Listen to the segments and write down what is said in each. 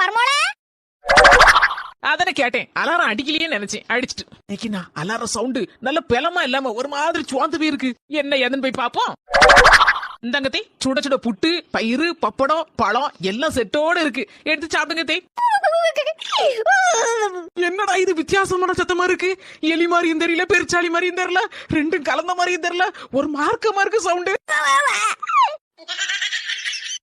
மர்மோள அதானே கேட்டேன். அலாரம் அடிக்கலையே நினைச்சேன். அடிச்சிட்டு. இன்னைக்கு அலாரம் சவுண்டு நல்ல பெலமா இல்லாம ஒரு மாதிரி சுவாந்து போயிருக்கு. என்ன எதன் போய் பாப்போம் இந்தாங்கத்தை சுட சுட புட்டு பயிறு பப்படம் பழம் எல்லாம் செட்டோட இருக்கு. எடுத்து சாப்பிடுங்க என்னடா இது வித்தியாசமான சத்தமா இருக்கு? எலி மாதிரியும் தெரியல பெருச்சாளி மாதிரியும் தெரியல ரெண்டும் கலந்த மாதிரியும் தெரியல ஒரு மார்க்க மார்க்க சவுண்டு.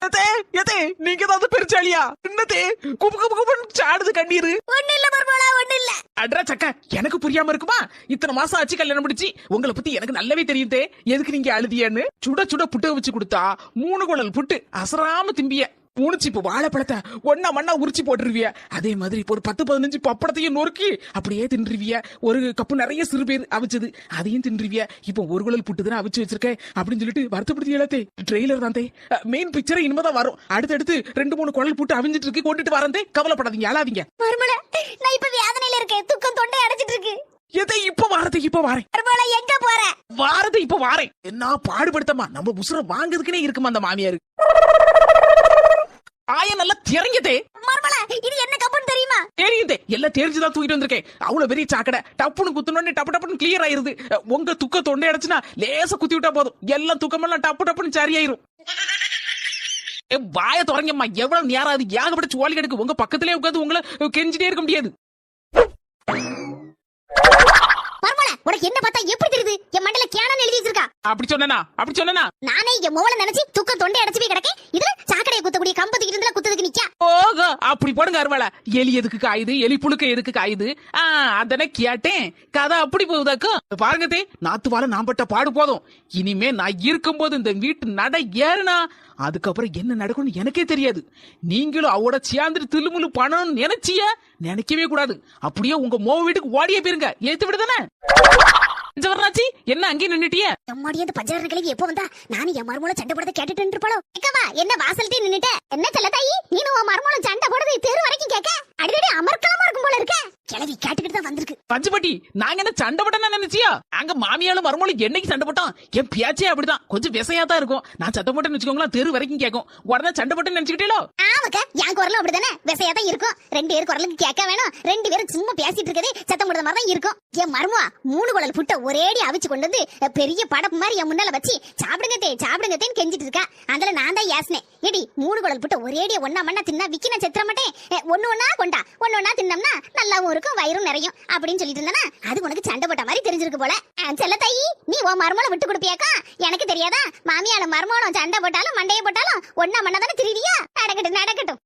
எதே நீங்க ஏதாவது பெருச்சாளியா என்னதே குபு குபு குபுன்னு சாடுது கண்ணீரு. ஒண்ணு இல்ல மர்மோள ஒண்ணு இல்ல. அட்ரா சக்கா எனக்கு புரியாம இருக்குமா? இத்தனை மாசம் ஆச்சு கல்யாணம் முடிச்சு. உங்களை பத்தி எனக்கு நல்லாவே தெரியுதே எதுக்கு நீங்க அழுதியன்னு? சுட சுட புட்டு வச்சு கொடுத்தா மூணு குழல் புட்டு அசராம திம்பிய. உணிச்சு இப்ப வாழைப்பழத்தை ஒன்னா மண்ணா உரிச்சு போட்டுருவிய. அதே மாதிரி இப்போ ஒரு பத்து பதினஞ்சு பப்படத்தையும் நொறுக்கி அப்படியே தின்றுவிய. ஒரு கப்பு நிறைய சிறு பேர் அவிச்சது அதையும் தின்றுவிய. இப்போ ஒரு குழல் புட்டு தானே அவிச்சு வச்சிருக்கேன் அப்படின்னு சொல்லிட்டு வருத்தப்படுத்தி இழத்தே ட்ரெய்லர் தான் மெயின் பிக்சர் இனிமேதான் வரும். அடுத்தடுத்து ரெண்டு மூணு குழல் புட்டு அவிஞ்சிட்டு இருக்கு கொண்டுட்டு வரந்தே கவலைப்படாதீங்க அழாதீங்க. நான் இப்ப வேதனையில இருக்கேன். துக்கம் தொண்டை அடைச்சிட்டு இருக்கு. எதை இப்ப வாரது இப்ப வாரேன்? எங்க போற? வாரது இப்ப வாரேன். என்ன பாடுபடுத்தமா நம்ம உசுர வாங்குறதுக்குனே இருக்குமா அந்த மாமியாரு? ஆய நல்லா திறங்கியதே மர்மோள இது என்ன கப்புன்னு தெரியுமா? தெரியுதே. எல்லாம் தெரிஞ்சுதான் தூக்கிட்டு வந்திருக்கேன். அவ்வளவு பெரிய சாக்கடை. டப்புன்னு குத்துனோடனே டப்பு டப்புன்னு கிளியர் ஆயிருது. உங்க துக்க தொண்டை அடைச்சுனா லேசா குத்தி விட்டா போதும். எல்லாம் துக்கமெல்லாம் டப்பு டப்புன்னு சரியாயிரும். வாய தொடங்கம்மா எவ்வளவு நேரம் அது ஏகப்பட்ட சோழி கிடக்கு உங்க பக்கத்திலே உட்காந்து உங்களை கெஞ்சிட்டே இருக்க முடியாது. உனக்கு என்ன பார்த்தா எப்படி தெரியுது? என் மண்டல கேனன் எழுதி வச்சிருக்கா. அப்படி சொன்னனா? அப்படி சொன்னனா? நானே என் மோள நினைச்சு துக்கம் தொண்டை அடைச்சு போய் கிடக்கேன். இதுல குத்தக்கூடிய கம்பத்துக்கிட்டு இருந்தா குத்ததுக்கு நிக்கா. ஓஹோ அப்படி போடுங்க அருவாள. எலி எதுக்கு காயுது எலி புழுக்க எதுக்கு காயுது அதனை கேட்டேன். கதை அப்படி போகுதாக்கும் பாருங்க தே நாத்து வாழ நான் பட்ட பாடு போதும். இனிமே நான் இருக்கும்போது இந்த வீட்டு நட ஏறுனா அதுக்கப்புறம் என்ன நடக்கும்னு எனக்கே தெரியாது. நீங்களும் அவட சேர்ந்துட்டு தில்லுமுள்ளு பண்ணணும்னு நினைச்சிய நினைக்கவே கூடாது. அப்படியே உங்க மோ வீட்டுக்கு ஓடியே போயிருங்க. ஏத்து விடுதானே? ஜவர்னாச்சி என்ன அங்கேயே நின்னுட்டிய? எம்மாடி அந்த பஞ்சாரண கிழவி எப்போ வந்தா? நானும் என் மருமூல சண்டை போடுறத கேட்டுட்டு இருப்பாளோ கேக்கவா என்ன வாசல்ட்டே நின்னுட்ட? என்ன செல்ல தாயி? நீனும் உன் மருமூல சண்டை போடுறது தெரு வரைக்கும் கேட்க? அடிக்கடி அமர்க்கலமா இருக்கும் போல இருக்க? கிழவி கேட்டுக்கிட்டு தான் வந்திருக்கு. பஞ்சுபட்டி நாங்க என்ன சண்டை போட்டா நினைச்சியா? அங்க மாமியாலும் மருமகளும் என்னைக்கு சண்டை போட்டோம்? என் பேச்சே அப்படிதான். கொஞ்சம் விசையா தான் இருக்கும். நான் சண்டை போட்டேன்னு வச்சுக்கோங்களேன் தெரு வரைக்கும் கேட்கும். உடனே சண்டை போட்டேன்னு நினைச்சுக்கிட்டீங்களோ? ஆமாக்க என் குரலும் அப்படிதானே விசையா தான் இருக்கும். ரெண்டு பேர் குரலுக்கு கேட்க வேணும். ரெண்டு பேரும் சும்மா பேசிட்டு இருக்கதே சத்தம் போடுற மாதிரி தான் இருக்கும். என் மருமா மூணு குழல் புட்ட ஒரேடி அவிச்சு கொண்டு வந்து பெரிய படப்பு மாதிரி என் முன்னால வச்சு சாப்பிடுங்க தே சாப்பிடுங்க தேன்னு கெஞ்சிட்டு இருக்கா. அதுல நான் தான் ஏசினேன். ஏடி மூணு குழல் புட்ட ஒரேடியா ஒன்னா மண்ணா தின்னா விக்கின செத்துற மாட்டேன். ஒன்னு ஒன்னா கொண்டா? ஒன்னு ஒன்னா தின்னம்னா நல்லாவும் இருக்கும் வயிறும் நிறையும் அப்படின்னு சொல்லிட்டு இருந்தானா. அது உனக்கு சண்டை போட்ட மாதிரி தெரிஞ்சிருக்கு போல. செல்ல தாயி நீ உன் மருமலை விட்டு கொடுப்பியாக்கா? எனக்கு தெரியாதா? மாமியால மருமகளும் சண்டை போட்டாலும் மண்டையை போட்டாலும் ஒன்னா மண்ணா தானே திரியா நடக்கட்டும் நடக்கட்டும்.